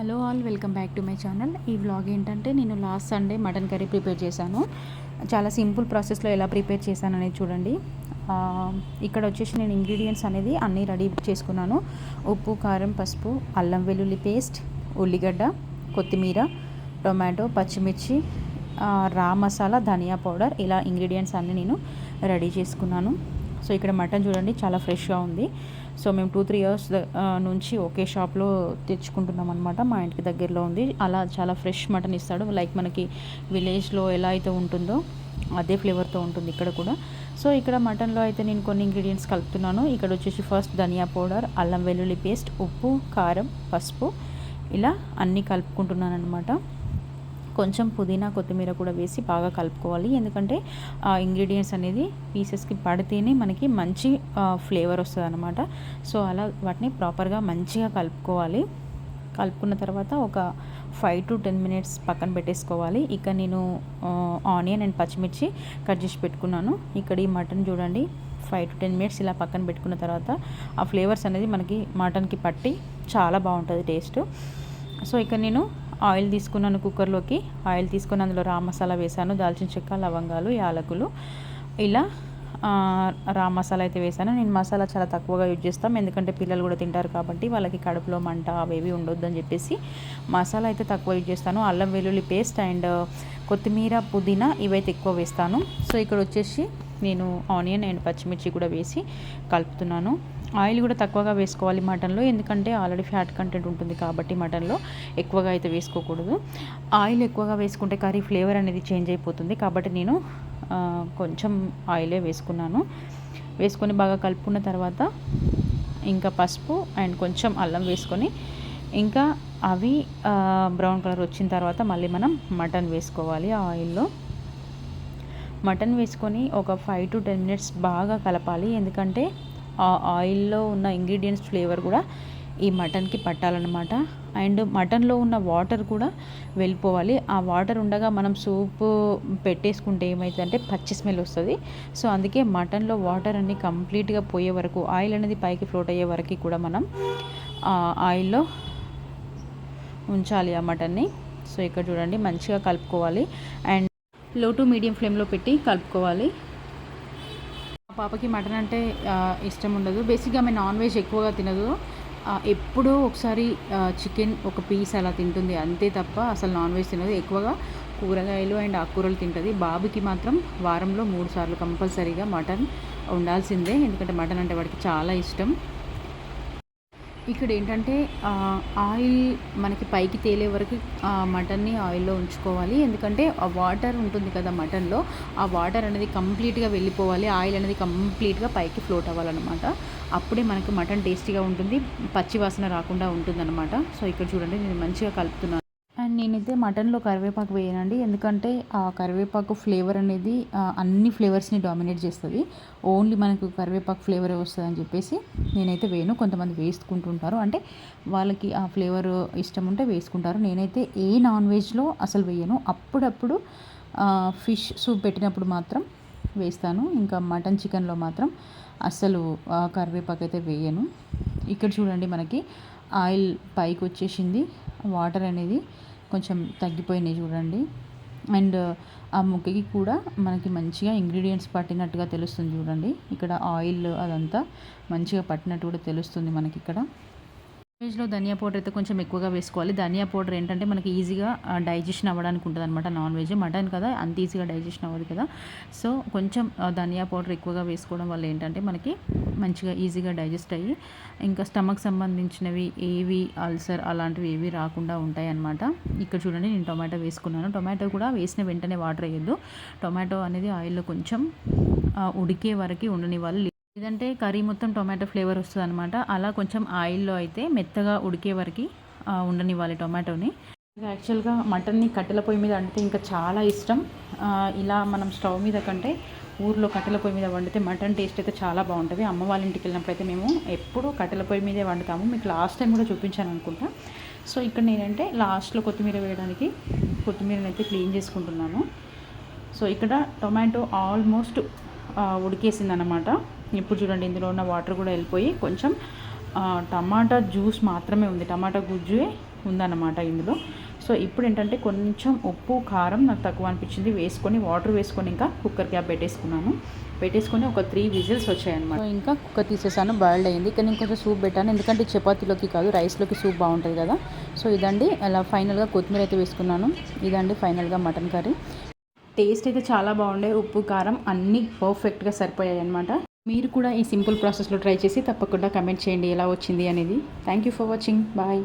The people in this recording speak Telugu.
Hello all welcome back to my channel. ఈ వ్లాగ్ ఏంటంటే నేను last Sunday mutton curry prepare చేశాను. చాలా సింపుల్ ప్రాసెస్లో ఎలా ప్రిపేర్ చేశాను అనేది చూడండి. ఇక్కడ వచ్చేసి నేను ఇంగ్రీడియంట్స్ అనేది అన్నీ రెడీ చేసుకున్నాను. ఉప్పు కారం పసుపు అల్లం వెల్లుల్లి పేస్ట్ ఉల్లిగడ్డ కొత్తిమీర టొమాటో పచ్చిమిర్చి రా మసాలా ధనియా పౌడర్. ఇలా ఇంగ్రీడియంట్స్ అన్నీ నేను రెడీ చేసుకున్నాను. సో ఇక్కడ మటన్ చూడండి చాలా ఫ్రెష్గా ఉంది. సో మేము టూ త్రీ ఇయర్స్ నుంచి ఒకే షాప్లో తెచ్చుకుంటున్నాం అనమాట మా ఇంటికి దగ్గరలో ఉంది. అలా చాలా ఫ్రెష్ మటన్ ఇస్తాడు. లైక్ మనకి విలేజ్లో ఎలా అయితే ఉంటుందో అదే ఫ్లేవర్తో ఉంటుంది ఇక్కడ కూడా. సో ఇక్కడ మటన్లో అయితే నేను కొన్ని ఇంగ్రీడియంట్స్ కలుపుతున్నాను. ఇక్కడ వచ్చేసి ఫస్ట్ ధనియా పౌడర్ అల్లం వెల్లుల్లి పేస్ట్ ఉప్పు కారం పసుపు ఇలా అన్నీ కలుపుకుంటున్నాను అనమాట కొంచెం పుదీనా కొత్తిమీర కూడా వేసి బాగా కలుపుకోవాలి. ఎందుకంటే ఆ ఇంగ్రీడియంట్స్ అనేది పీసెస్కి పడితేనే మనకి మంచి ఫ్లేవర్ వస్తుంది అనమాట సో అలా వాటిని ప్రాపర్గా మంచిగా కలుపుకోవాలి. కలుపుకున్న తర్వాత ఒక ఫైవ్ టు టెన్ మినిట్స్ పక్కన పెట్టేసుకోవాలి. ఇక నేను ఆనియన్ అండ్ పచ్చిమిర్చి కట్ చేసి పెట్టుకున్నాను. ఇక్కడ ఈ మటన్ చూడండి. ఫైవ్ టు టెన్ మినిట్స్ ఇలా పక్కన పెట్టుకున్న తర్వాత ఆ ఫ్లేవర్స్ అనేది మనకి మటన్కి పట్టి చాలా బాగుంటుంది టేస్ట్. సో ఇక నేను ఆయిల్ తీసుకున్నాను కుక్కర్లోకి. ఆయిల్ తీసుకొని అందులో రా మసాలా వేసాను దాల్చిన చెక్క లవంగాలు యాలకులు. ఇలా రా మసాలా అయితే వేసాను నేను మసాలా చాలా తక్కువగా యూజ్ చేస్తాం. ఎందుకంటే పిల్లలు కూడా తింటారు కాబట్టి వాళ్ళకి కడుపులో మంట అవేవి ఉండొద్దు అని చెప్పేసి మసాలా అయితే తక్కువ యూజ్ చేస్తాను. అల్లం వెల్లుల్లి పేస్ట్ అండ్ కొత్తిమీర పుదీనా ఇవైతే ఎక్కువ వేస్తాను. సో ఇక్కడ వచ్చేసి నేను ఆనియన్ అండ్ పచ్చిమిర్చి కూడా వేసి కలుపుతున్నాను. ఆయిల్ కూడా తక్కువగా వేసుకోవాలి మటన్లో ఎందుకంటే ఆల్రెడీ ఫ్యాట్ కంటెంట్ ఉంటుంది కాబట్టి మటన్లో ఎక్కువగా అయితే వేసుకోకూడదు. ఆయిల్ ఎక్కువగా వేసుకుంటే కర్రీ ఫ్లేవర్ అనేది చేంజ్ అయిపోతుంది కాబట్టి నేను కొంచెం ఆయిలే వేసుకున్నాను. వేసుకొని బాగా కలుపుకున్న తర్వాత ఇంకా పసుపు అండ్ కొంచెం అల్లం వేసుకొని ఇంకా అవి బ్రౌన్ కలర్ వచ్చిన తర్వాత మళ్ళీ మనం మటన్ వేసుకోవాలి ఆ ఆయిల్లో. మటన్ వేసుకొని ఒక ఫైవ్ టు టెన్ మినిట్స్ బాగా కలపాలి ఎందుకంటే ఆ ఆయిల్లో ఉన్న ఇంగ్రీడియంట్స్ ఫ్లేవర్ కూడా ఈ మటన్కి పట్టాలన్నమాట. అండ్ మటన్లో ఉన్న వాటర్ కూడా వెళ్ళిపోవాలి. ఆ వాటర్ ఉండగా మనం సూప్ పెట్టేసుకుంటే ఏమవుతుందంటే పచ్చి స్మెల్ వస్తుంది. సో అందుకే మటన్లో వాటర్ అన్ని కంప్లీట్గా పోయే వరకు ఆయిల్ అనేది పైకి ఫ్లోట్ అయ్యే వరకు కూడా మనం ఆయిల్లో ఉంచాలి ఆ మటన్ని. సో ఇక్కడ చూడండి మంచిగా కలుపుకోవాలి. అండ్లో టు మీడియం ఫ్లేమ్లో పెట్టి కలుపుకోవాలి. పాపకి మటన్ అంటే ఇష్టం ఉండదు. బేసిక్గా ఆమె నాన్ వెజ్ ఎక్కువగా తినదు. ఎప్పుడో ఒకసారి చికెన్ ఒక పీస్ అలా తింటుంది. అంతే తప్ప అసలు నాన్ వెజ్ తినదు. ఎక్కువగా కూరగాయలు అండ్ ఆకుకూరలు తింటుంది. బాబుకి మాత్రం వారంలో మూడు సార్లు కంపల్సరీగా మటన్ ఉండాల్సిందే. ఎందుకంటే మటన్ అంటే వాడికి చాలా ఇష్టం. ఇక్కడ ఏంటంటే ఆయిల్ మనకి పైకి తేలే వరకు మటన్ని ఆయిల్లో ఉంచుకోవాలి. ఎందుకంటే ఆ వాటర్ ఉంటుంది కదా మటన్లో ఆ వాటర్ అనేది కంప్లీట్గా వెళ్ళిపోవాలి. ఆయిల్ అనేది కంప్లీట్గా పైకి ఫ్లోట్ అవ్వాలన్నమాట. అప్పుడే మనకు మటన్ టేస్టీగా ఉంటుంది పచ్చి వాసన రాకుండా ఉంటుందన్నమాట. సో ఇక్కడ చూడండి నేను మంచిగా కలుపుతున్నాను. నేనైతే మటన్లో కరివేపాకు వేయనండి. ఎందుకంటే ఆ కరివేపాకు ఫ్లేవర్ అనేది అన్ని ఫ్లేవర్స్ని డామినేట్ చేస్తుంది. ఓన్లీ మనకు కరివేపాకు ఫ్లేవర్ వస్తుంది అని చెప్పేసి నేనైతే వేయను. కొంతమంది వేసుకుంటుంటారు. అంటే వాళ్ళకి ఆ ఫ్లేవర్ ఇష్టం ఉంటే వేసుకుంటారు. నేనైతే ఏ నాన్ వెజ్లో అసలు వేయను. అప్పుడప్పుడు ఫిష్ సూప్ పెట్టినప్పుడు మాత్రం వేస్తాను. ఇంకా మటన్ చికెన్లో మాత్రం అస్సలు కరివేపాకు అయితే వేయను. ఇక్కడ చూడండి మనకి ఆయిల్ పైకి వచ్చేసింది వాటర్ అనేది కొంచెం తగ్గిపోయినాయి చూడండి. అండ్ ఆ ముక్కకి కూడా మనకి మంచిగా ఇంగ్రీడియంట్స్ పట్టినట్టుగా తెలుస్తుంది చూడండి. ఇక్కడ ఆయిల్ అదంతా మంచిగా పట్టినట్టు కూడా తెలుస్తుంది మనకి ఇక్కడ. వెజ్లో ధనియా పౌడర్ అయితే కొంచెం ఎక్కువగా వేసుకోవాలి. ధనియా పౌడర్ ఏంటంటే మనకి ఈజీగా డైజెషన్ అవ్వడానికి ఉంటుంది అనమాట నాన్ వెజ్ మటన్ కదా అంత ఈజీగా డైజెషన్ అవ్వదు కదా. సో కొంచెం ఆ, ధనియా పౌడర్ ఎక్కువగా వేసుకోవడం వల్ల ఏంటంటే మనకి మంచిగా ఈజీగా డైజెస్ట్ అయ్యి ఇంకా స్టమక్ సంబంధించినవి ఏవి అల్సర్ అలాంటివి ఏవి రాకుండా ఉంటాయి అన్నమాట ఇక్కడ చూడండి నేను టొమాటో వేసుకున్నాను. టొమాటో కూడా వేసిన వెంటనే వాటర్ వేయద్దు. టొమాటో అనేది ఆయిల్లో కొంచెం ఉడికే వరకు ఉండని వాళ్ళు లేదంటే కర్రీ మొత్తం టొమాటో ఫ్లేవర్ వస్తుంది అనమాట అలా కొంచెం ఆయిల్లో అయితే మెత్తగా ఉడికే వరకు ఉండనివ్వాలి టొమాటోని. యాక్చువల్గా మటన్ని కట్టెల పొయ్యి మీద వండితే ఇంకా చాలా ఇష్టం. ఇలా మనం స్టవ్ మీద కంటే ఊర్లో కట్టెల పొయ్యి మీద వండితే మటన్ టేస్ట్ అయితే చాలా బాగుంటుంది. అమ్మ వాళ్ళ ఇంటికి వెళ్ళినప్పుడు అయితే మేము ఎప్పుడూ కట్టెల పొయ్యి మీదే వండుతాము. మీకు లాస్ట్ టైం కూడా చూపించాను అనుకుంటా. సో ఇక్కడ నేనంటే లాస్ట్లో కొత్తిమీర వేయడానికి కొత్తిమీరని అయితే క్లీన్ చేసుకుంటున్నాను. సో ఇక్కడ టొమాటో ఆల్మోస్ట్ ఉడికేసింది అనమాట ఇప్పుడు చూడండి ఇందులో ఉన్న వాటర్ కూడా వెళ్ళిపోయి కొంచెం టమాటా జ్యూస్ మాత్రమే ఉంది. టమాటా గుజ్జు ఉందన్నమాట ఇందులో. సో ఇప్పుడు ఏంటంటే కొంచెం ఉప్పు కారం నాకు తక్కువ అనిపించింది. వేసుకొని వాటర్ వేసుకొని ఇంకా కుక్కర్ క్యాప్ పెట్టేసుకున్నాను. పెట్టేసుకొని ఒక త్రీ విజిల్స్ వచ్చాయన్నమాట. ఇంకా కుక్కర్ తీసేసాను. బాయిల్డ్ అయింది. ఇక్కడ నేను కొంచెం సూప్ పెట్టాను. ఎందుకంటే చపాతీలోకి కాదు రైస్లోకి సూప్ బాగుంటుంది కదా. సో ఇదండి. అలా ఫైనల్గా కొత్తిమీర అయితే వేసుకున్నాను. ఇదండి ఫైనల్గా మటన్ కర్రీ. టేస్ట్ అయితే చాలా బాగుండే. ఉప్పు కారం అన్నీ పర్ఫెక్ట్గా సరిపోయాయి అనమాట మీరు కూడా ఈ సింపుల్ ప్రాసెస్లో ట్రై చేసి తప్పకుండా కమెంట్ చేయండి ఎలా వచ్చింది అనేది. Thank you for watching bye